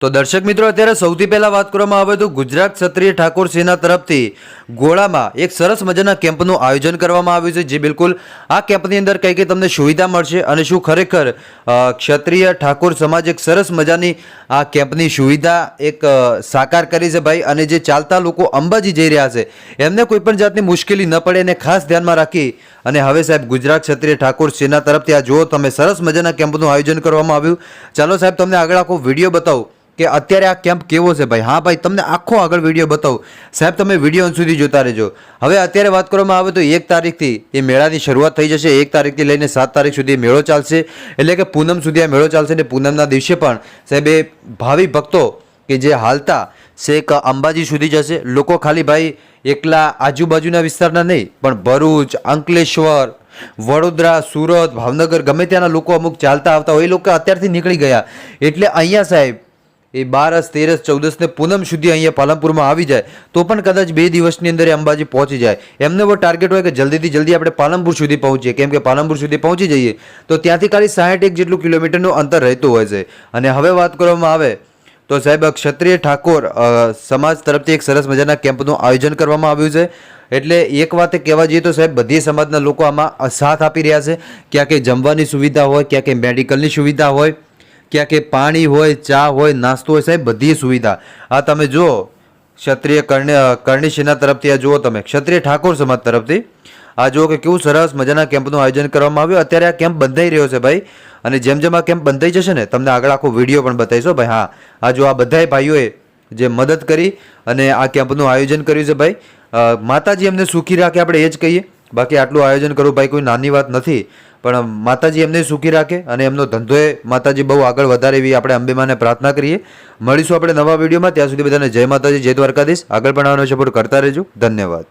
તો દર્શક મિત્રો, અત્યારે સૌથી પહેલા વાત કરવામાં આવે તો ગુજરાત ક્ષત્રિય ઠાકોર સેના તરફથી ગોળામાં એક સરસ મજાના કેમ્પનું આયોજન કરવામાં આવ્યું છે, જે બિલકુલ આ કેમ્પની અંદર કઈ કઈ તમને સુવિધા મળશે અને શું ખરેખર ક્ષત્રિય ઠાકોર સમાજ એક સરસ મજાની આ કેમ્પની સુવિધા એક સાકાર કરી છે ભાઈ અને જે ચાલતા લોકો અંબાજી જઈ રહ્યા છે, એમને કોઈ પણ જાતની મુશ્કેલી ન પડે એને ખાસ ધ્યાનમાં રાખી અને હવે સાહેબ ગુજરાત ક્ષત્રિય ઠાકોર સેના તરફથી આ જુઓ તમે સરસ મજાના કેમ્પનું આયોજન કરવામાં આવ્યું. ચાલો સાહેબ તમને આગળ આખો વીડિયો બતાવું કે અત્યારે આ કેમ્પ કેવો છે ભાઈ? હા ભાઈ, તમને આખો આગળ વીડિયો બતાવું. સાહેબ, તમે વીડિયો સુધી જોતા રહેજો. હવે અત્યારે વાત કરવામાં આવે તો એક તારીખથી એ મેળાની શરૂઆત થઈ જશે. એક તારીખથી લઈને સાત તારીખ સુધી મેળો ચાલશે. એટલે કે પૂનમ સુધી આ મેળો ચાલશે અને પૂનમના દિવસે પણ સાહેબ એ ભાવિ ભક્તો કે જે હાલતા શેખ અંબાજી સુધી જશે. લોકો ખાલી ભાઈ એકલા આજુબાજુના વિસ્તારના નહીં, પણ ભરૂચ, અંકલેશ્વર, વડોદરા, સુરત, ભાવનગર ગમે ત્યાંના લોકો અમુક ચાલતા આવતા હોય, એ લોકો અત્યારથી નીકળી ગયા. એટલે અહીંયા સાહેબ એ બારસ તેરસ ચૌદસ ને પૂનમ સુધી અહીંયા પાલનપુરમાં આવી જાય, તો પણ કદાચ બે દિવસની અંદર અંબાજી પહોંચી જાય. એમને એવો ટાર્ગેટ હોય કે જલ્દીથી જલ્દી આપણે પાલનપુર સુધી પહોંચીએ, કેમ કે પાલનપુર સુધી પહોંચી જઈએ, તો ત્યાંથી ખાલી સાહીઠ એક જેટલું કિલોમીટરનું અંતર રહેતું હોય છે. અને હવે વાત કરવામાં આવે, તો સાહેબ ક્ષત્રિય ઠાકોર સમાજ તરફથી એક સરસ મજાના કેમ્પનું આયોજન કરવામાં આવ્યું છે. એટલે એક વાતે કહેવા જઈએ તો સાહેબ, બધી સમાજના લોકો આમાં સાથ આપી રહ્યા છે. ક્યાં કે જમવાની સુવિધા હોય, ક્યાં કે મેડિકલની સુવિધા હોય. ક્યાં કે પાણી હોય, ચા હોય, નાસ્તો હોય, સાહેબ, બધી સુવિધા. આ તમે જુઓ, ક્ષત્રિય કર્ણ, કર્ણી તરફથી આ જુઓ તમે. ક્ષત્રિય ઠાકોર સમાજ તરફથી. આ જુઓ કે કેવું સરસ મજાના કેમ્પનું આયોજન કરવામાં આવ્યું. અત્યારે આ કેમ્પ બંધાઈ રહ્યો છે ભાઈ. અને જેમ જેમ આ કેમ્પ બંધાઈ જશે ને, તમને આગળ આખો વીડિયો પણ બતાવીશો. ભાઈ, હા, આ જો આ બધાય ભાઈઓએ જે મદદ કરી અને આ કેમ્પનું આયોજન કર્યું છે ભાઈ. માતાજી એમને સુખી રાખે, આપણે એ જ કહીએ. બાકી આટલું આયોજન કરવું ભાઈ કોઈ નાની વાત નથી, પણ માતાજી એમને સુખી રાખે અને એમનો ધંધોએ માતાજી બહુ આગળ વધારે એવી આપણે અંબેમાને પ્રાર્થના કરીએ. મળીશું આપણે નવા વિડીયોમાં, ત્યાં સુધી બધાને જય માતાજી, જય દ્વારકાધીશ. આગળ પણ આવવાનો સપોર્ટ કરતા રહેજો. ધન્યવાદ.